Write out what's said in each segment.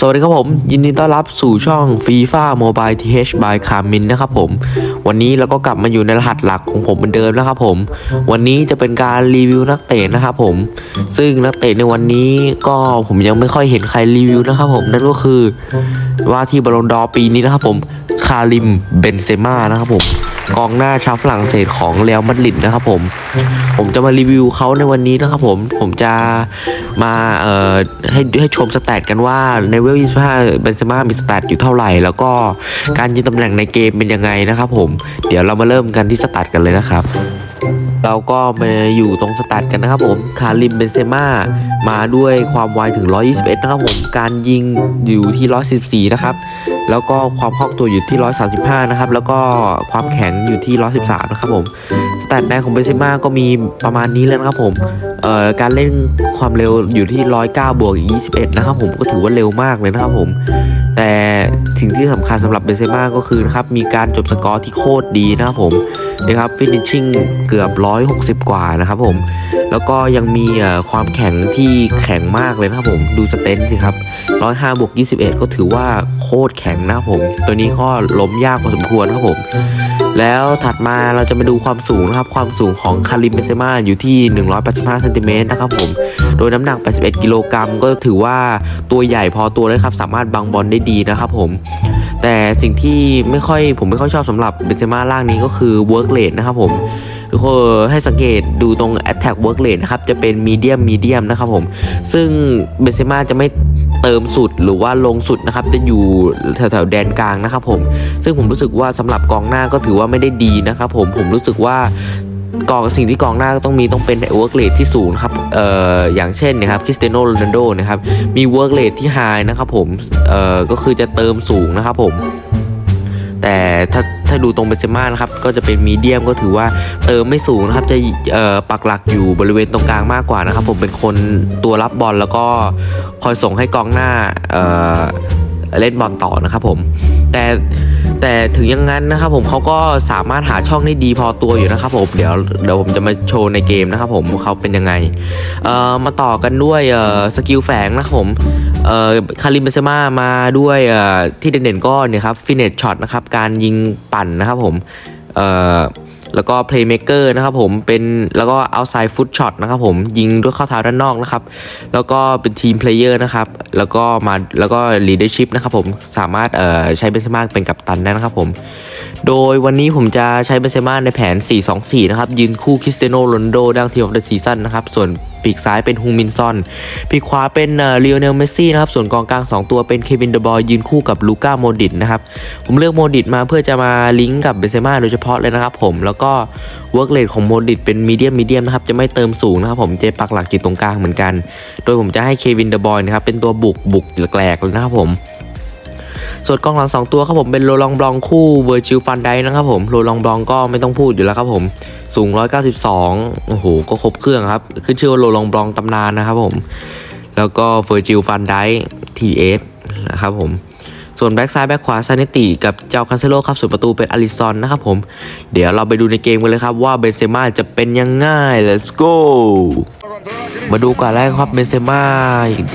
สวัสดีครับผม ยินดีต้อนรับสู่ช่อง FIFA Mobile TH by Carmin นะครับผม วันนี้เราก็กลับมาอยู่ในรหัสหลักของผมเหมือนเดิมนะครับผม วันนี้จะเป็นการรีวิวนักเตะนะครับผม ซึ่งนักเตะในวันนี้ก็ผมยังไม่ค่อยเห็นใครรีวิวนะครับผมนั่นก็คือว่าที่บอลลงดอร์ปีนี้นะครับผมคาริมเบนเซม่านะครับผม กองหน้าชาวฝรั่งเศสของเรอัลมาดริดนะครับผม ผมจะมารีวิวเขาในวันนี้นะครับผม ผมจะมาเอ่อให้ให้ชมสแตทกันว่าในเวล25เบนเซม่ามีสแตทอยู่เท่าไหร่ แล้วก็การยืนตำแหน่งในเกมเป็นยังไงนะครับผม เดี๋ยวเรามาเริ่มกันที่สแตทกันเลยนะครับ เราก็มาอยู่ตรงสแตทกันนะครับผมคาริมเบนเซม่ามาด้วยความไวถึง 121 นะครับผม การยิงอยู่ที่ 114 นะครับ แล้วก็ความคล่องตัวอยู่ที่ 135 นะครับ แล้วก็ความแข็งอยู่ที่ 113 นะครับผมสแตทแรกของเบนเซม่าก็มีประมาณนี้เลยนะครับผมเอ่อการเล่นความเร็วอยู่ที่ 109 บวกอีก21 นะครับผมก็ถือว่าเร็วมากเลยนะครับผม แต่สิ่งที่สำคัญสำหรับเบนเซม่าก็คือนะครับมีการจบสกอร์ที่โคตรดีนะครับผม นะครับฟินิชชิ่งเกือบ 160 กว่านะครับผมแล้วก็ยังมีความแข็งที่แข็งมากเลยนะครับผมดูสเตนสิครับ105บวก21 ก็ถือว่าโคตรแข็งนะครับผม ตัวนี้ก็ล้มยากพอสมควรนะครับผม แล้วถัดมาเราจะมาดูความสูงนะครับ ความสูงของคาริมเบเซม่าอยู่ที่ 185เซนติเมตรนะครับผม โดยน้ำหนัก 81 กิโลกรัมก็ถือว่าตัวใหญ่พอตัวเลยครับ สามารถบังบอลได้ดีนะครับผม แต่สิ่งที่ไม่ค่อยผมไม่ค่อยชอบสำหรับเบเซม่าล่างนี้ก็คือ work rate นะครับผมทุกคนให้สังเกตดูตรง attack work rate นะครับ จะเป็น medium medium นะครับผม ซึ่งเบเซม่าจะไม่ เติมสุดหรือว่าลงสุดนะครับจะอยู่แถวๆแดนกลางนะครับผม ซึ่งผมรู้สึกว่าสำหรับกองหน้าก็ถือว่าไม่ได้ดีนะครับผมผมรู้สึกว่ากองสิ่งที่กองหน้าต้องมีต้องเป็น work rate ที่สูงครับเอ่ออย่างเช่นนะครับคริสเตียโนโรนัลโดนะครับมี work rate ที่ high นะครับผมเอ่อก็คือจะเติมสูงนะครับผมแต่ถ้า ถ้าดูตรงเบนเซม่านะครับก็จะเป็นมีเดียมก็ถือว่าเติมไม่สูงนะครับจะปักหลักอยู่บริเวณตรงกลางมากกว่านะครับ ผมเป็นคนตัวรับบอลแล้วก็คอยส่งให้กองหน้าเเล่นบอลต่อนะครับผม แต่แต่ถึงอย่างนั้นนะครับผมเขาก็สามารถหาช่องได้ดีพอตัวอยู่นะครับผมเดี๋ยวเดี๋ยวผมจะมาโชว์ในเกมนะครับผมเขาเป็นยังไงเอ่อมาต่อกันด้วยเอ่อสกิลแฝงนะครับผมเอ่อคาริมเบนเซม่ามาด้วยเอ่อที่เด่นๆก็เนี่ยครับฟินเนตช็อตนะครับการยิงปั่นนะครับผมเอ่อ แล้วก็ Playmaker นะครับผมเป็นแล้วก็ Outside Footshot นะครับผมยิงด้วยข้อเท้าด้านนอกนะครับ แล้วก็เป็น Team Player นะครับ แล้วก็มาแล้วก็ Leadership นะครับผมสามารถเอ่อใช้เบนเซม่าเป็นกัปตันได้นะครับผม โดยวันนี้ผมจะใช้เบนเซม่าในแผน 4-2-4 นะครับ ยืนคู่คริสเตียโนโรนโดดังทีมออฟเดอะซีซั่นนะครับส่วน ปีกซ้ายเป็นฮูมินซอน ปีกขวาเป็นเลีโอเนลเมสซี่นะครับ ส่วนกองกลาง 2 ตัวเป็นเควินเดบอยยืนคู่กับลูก้าโมดิตนะครับ ผมเลือกโมดิตมาเพื่อจะมาลิงก์กับเบเซม่าโดยเฉพาะเลยนะครับผมแล้วก็เวิร์กเลทของโมดิตเป็นมีเดียมมีเดียมนะครับจะไม่เติมสูงนะครับผมจะปักหลักอยู่ตรงกลางเหมือนกัน โดยผมจะให้เควินเดบอยนะครับเป็นตัวบุกบุกแกลกๆเลยนะครับผมส่วนกองหลัง 2 ตัวครับผมเป็นโรลองบลองคู่เวอร์จิลฟันไดนะครับผมโรลองบลองก็ไม่ต้องพูดอยู่แล้วครับผม สูง 192 โอ้โห ก็ครบเครื่องครับ ขึ้นชื่อว่าโรลองบลองตำนานนะครับผม แล้วก็เวอร์จิลฟันไดทีเอสนะครับผม ส่วนแบ็กซ้ายแบ็กขวาซาเนติกับเจ้าคันเซโลครับส่วนประตูเป็นอลิซอนนะครับผม เดี๋ยวเราไปดูในเกมกันเลยครับว่าเบนเซม่าจะเป็นยังไง let's go มาดูก่อนแรกครับเบนเซม่า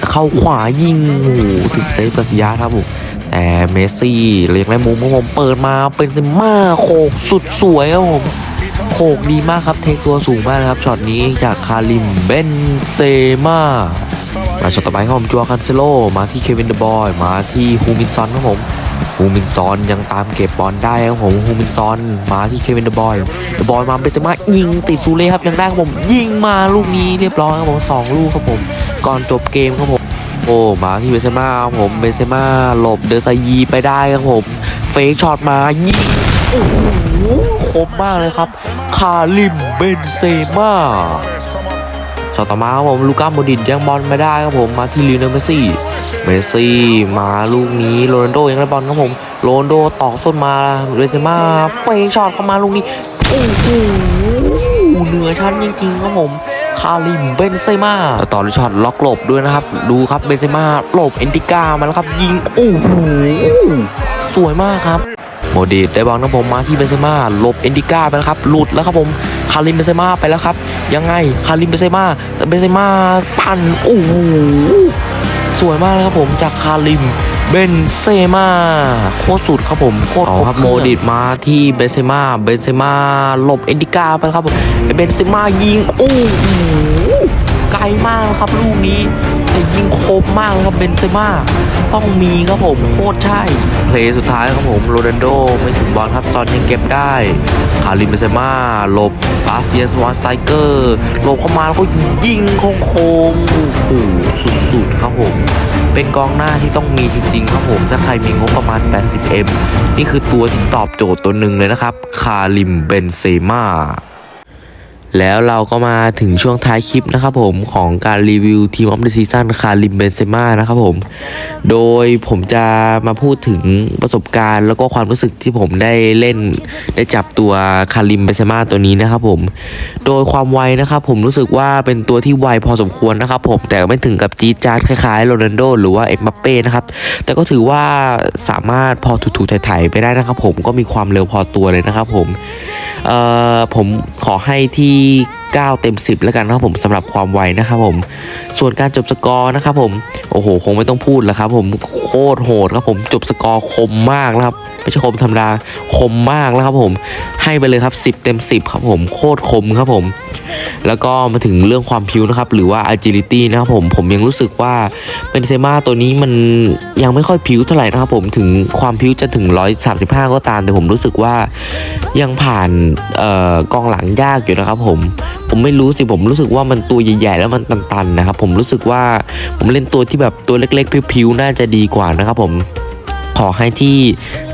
เข้าขวายิงโอ้โหติดเซฟปัสยาครับผมแต่เมสซี่เรียกได้มุมของผมเปิดมาเป็นเซม่าโขกสุดสวยครับผม โขกดีมากครับ เทคตัวสูงมากนะครับช็อตนี้จากคาริมเบนเซม่ามาช็อตต่อไปครับผมจัวคันเซโลมาที่เควินเดบอย มาที่ฮูมินซอนครับผมฮูมินซอนยังตามเก็บบอลได้ครับผมฮูมินซอนมาที่เควินเดบอยเดบอยมาเบนเซม่ายิงติดซูเล่ครับยังได้ครับผม ยิงมาลูกนี้เรียบร้อยครับผมสองลูกครับผม ก่อนจบเกมครับผมโอ้มาที่เบนเซม่าครับผมเบนเซม่าหลบเดอร์ซายีไปได้ครับผม เฟกช็อตมายิง โอ้โหคมมากเลยครับ คาริมเบนเซม่าช็อตต่อมาครับผมลูก้าโมดริตยังบอลไม่ได้ครับผมมาที่ลิโนเมสซี่ เมสซี่มาลูกนี้โรนัลโดยังได้บอลครับผมโรนัลโดตอกส้นมาเบนเซม่าเฟกช็อตเข้ามาลูกนี้โอ้โหเหนือชั้นจริงๆครับผมคาริมเบนเซม่าต่อด้วยช็อตล็อกหลบด้วยนะครับ ดูครับเบนเซม่าหลบเอนติก้ามาแล้วครับยิงโอ้โหสวยมากครับ โมดีดได้บอลนะผมมาที่เบนเซม่าหลบเอนติก้าไปแล้วครับหลุดแล้วครับผมคาริมเบนเซม่าไปแล้วครับ ยังไงคาริมเบนเซม่าแต่เบนเซม่าปั่นโอ้โหสวยมากเลยครับผมจากคาริมเบนเซมาโคตรสุดครับผมโคตรครับโมดิตมาที่เบนเซมาเบนเซมาหลบเอ็นดิกาไปครับผมเบนเซมายิงโอ้โหไกลมากครับลูกนี้ แต่ยิงคมมากครับเบนเซม่าต้องมีครับผมโคตรใช่ เพลย์สุดท้ายครับผมโรนัลโดไม่ถึงบอลครับซอนยังเก็บได้คาริมเบนเซม่าหลบบาสเตียนสวานสไตเกอร์หลบเข้ามาแล้วก็ยิงโค้งโอ้โหสุดๆครับผมเป็นกองหน้าที่ต้องมีจริงๆครับผม ถ้าใครมีงบประมาณ 80M นี่คือตัวที่ตอบโจทย์ตัวหนึ่งเลยนะครับ คาริมเบนเซม่า แล้วเราก็มาถึงช่วงท้ายคลิปนะครับผมของการรีวิวทีมออฟเดอะซีซั่นคาริมเบนเซมานะครับผม โดยผมจะมาพูดถึงประสบการณ์แล้วก็ความรู้สึกที่ผมได้เล่นได้จับตัวคาริมเบนเซมาตัวนี้นะครับผม โดยความไวนะครับผมรู้สึกว่าเป็นตัวที่ไวพอสมควรนะครับผมแต่ไม่ถึงกับจี๊ดจ๊าดคล้ายๆโรนัลโดหรือว่าเอ็มบัปเป้นะครับแต่ก็ถือว่าสามารถพอถูๆไถ่ๆไปได้นะครับผมก็มีความเร็วพอตัวเลยนะครับผม เอ่อผมขอให้ที่ 9 เต็ม 10 แล้วกันนะครับผมสำหรับความไวนะครับผม ส่วนการจบสกอร์นะครับผม โอ้โห คงไม่ต้องพูดแล้วครับผมโคตรโหดครับผมจบสกอร์คมมากนะครับไม่ใช่คมธรรมดาคมมากแล้วครับผม ให้ไปเลยครับ 10 เต็ม 10 ครับผมโคตรคมครับผม แล้วก็มาถึงเรื่องความพิวนะครับ หรือว่า agility นะครับผมผมยังรู้สึกว่าเป็นเซมาตัวนี้มันยังไม่ค่อยพิวเท่าไหร่นะครับผมถึงความพิวจะถึง 135 ก็ตาม แต่ผมรู้สึกว่ายังผ่านออกองหลังยากอยู่นะครับผมผมไม่รู้สิผมรู้สึกว่ามันตัวใหญ่ๆแล้วมันตันๆนะครับผมรู้สึกว่าผมเล่นตัวที่แบบตัวเล็กๆพิวๆน่าจะดีกว่านะครับผมขอให้ที่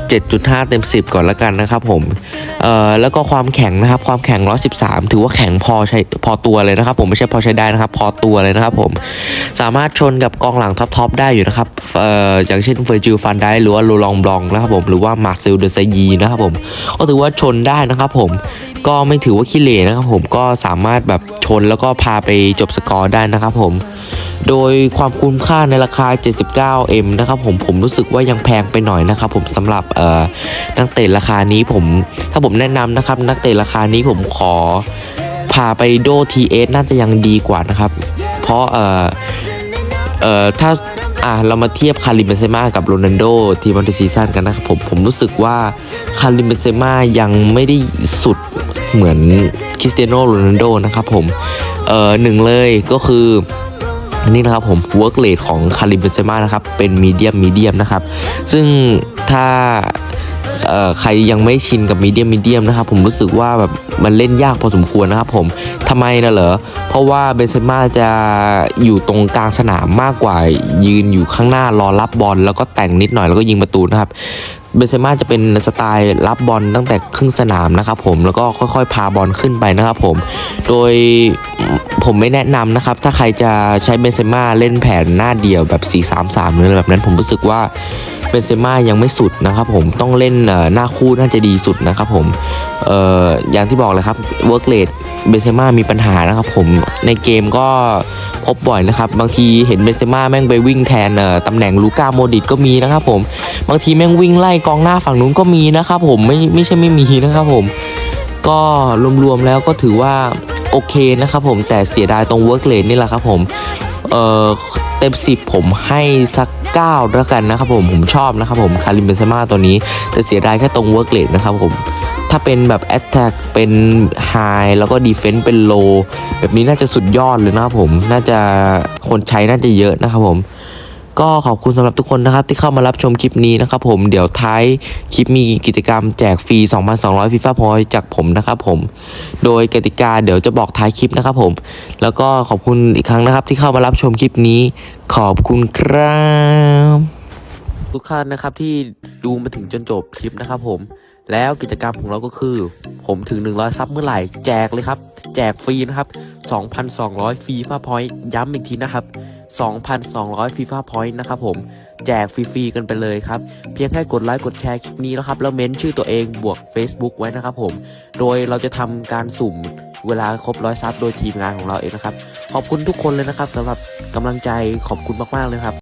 7.5 เต็ม 10 ก่อนละกันนะครับผม เอ่อแล้วก็ความแข็งนะครับความแข็ง 113 ถือว่าแข็งพอใช้พอตัวเลยนะครับผมไม่ใช่พอใช้ได้นะครับพอตัวเลยนะครับผมสามารถชนกับกองหลังท็อปๆได้อยู่นะครับเอ่ออย่างเช่นเฟอร์จิลฟันได้หรือว่าโลลองบลองนะครับผมหรือว่ามาร์เซลเดอไซยีนะครับผมก็ถือว่าชนได้นะครับผมก็ไม่ถือว่าขี้เหร่นะครับผมก็สามารถแบบชนแล้วก็พาไปจบสกอร์ได้นะครับผม โดยความคุ้มค่าในราคา 79M นะครับผมผมรู้สึกว่ายังแพงไปหน่อยนะครับผมสำหรับเอ่อนักเตะราคานี้ผมถ้าผมแนะนำนะครับนักเตะราคานี้ผมขอพาไปโด TS น่าจะยังดีกว่านะครับ เพราะเอ่อเอ่อถ้าอะเรามาเทียบคาริมเบเซม่ากับโรนัลโดทีมบอลซีซั่นกันนะครับผมผมรู้สึกว่าคาริมเบเซม่ายังไม่ได้สุดเหมือนคริสเตียโนโรนัลโดนะครับผมเอ่อหนึ่งเลยก็คือ นี่นะครับผม work rate ของคาริมเบนเซม่านะครับ เป็นมีเดียมมีเดียมนะครับ ซึ่งถ้าใครยังไม่ชินกับมีเดียมมีเดียมนะครับผมรู้สึกว่าแบบมันเล่นยากพอสมควรนะครับผมทำไมนะเหรอ เพราะว่าเบนเซม่าจะอยู่ตรงกลางสนามมากกว่ายืนอยู่ข้างหน้ารอรับบอลแล้วก็แต่งนิดหน่อยแล้วก็ยิงประตูนะครับ เบนเซม่าจะเป็นสไตล์รับบอลตั้งแต่ครึ่งสนามนะครับผมแล้วก็ค่อยๆ พาบอลขึ้นไปนะครับผม โดยผมไม่แนะนำนะครับ ถ้าใครจะใช้เบนเซม่าเล่นแผนหน้าเดียวแบบ 4-3-3หรืออะไรแบบนั้นผมรู้สึกว่าเบนเซม่ายังไม่สุดนะครับผมต้องเล่นหน้าคู่น่าจะดีสุดนะครับผมเอออย่างที่บอกเลยครับเวิร์กเลดเบนเซม่ามีปัญหานะครับผมในเกมก็ บบ่อยนะครับ บางทีเห็นเบนเซม่าแม่งไปวิ่งแทนตำแหน่งลูก้าโมดิตก็มีนะครับผม บางทีแม่งวิ่งไล่กองหน้าฝั่งนู้นก็มีนะครับผมไม่ไม่ใช่ไม่มีนะครับผม ก็รวมๆแล้วก็ถือว่าโอเคนะครับผมแต่เสียดายตรง work rate นี่แหละครับผมเอ่อเต็ม10ผมให้สัก9แล้วกันนะครับผมผมชอบนะครับผมคาริมเบนเซม่าตัวนี้แต่เสียดายแค่ตรง work rate นะครับผม ถ้าเป็นแบบ attack เป็น high แล้วก็ defense เป็น low แบบนี้น่าจะสุดยอดเลยนะครับผม น่าจะคนใช้น่าจะเยอะนะครับผมก็ขอบคุณสำหรับทุกคนนะครับที่เข้ามารับชมคลิปนี้นะครับผมเดี๋ยวท้ายคลิปมีกิจกรรมแจกฟรี 2,200 FIFA Point จากผมนะครับผม โดยกติกาเดี๋ยวจะบอกท้ายคลิปนะครับผม แล้วก็ขอบคุณอีกครั้งนะครับที่เข้ามารับชมคลิปนี้ ขอบคุณครับ ทุกท่านนะครับที่ดูมาถึงจนจบคลิปนะครับผม แล้วกิจกรรมของเราก็คือ ผมถึง 100 ซับเมื่อไหร่แจกเลยครับ แจกฟรีนะครับ 2,200 FIFA Point ย้ำอีกทีนะครับ 2,200 FIFA Point นะครับผมแจกฟรีๆกันไปเลยครับ เพียงแค่กดไลค์กดแชร์คลิปนี้นะครับ แล้วเม้นชื่อตัวเองบวก Facebook ไว้นะครับผม โดยเราจะทำการสุ่มเวลาครบร้อยซับโดยทีมงานของเราเองนะครับ ขอบคุณทุกคนเลยนะครับสำหรับกำลังใจขอบคุณมากๆเลยครับ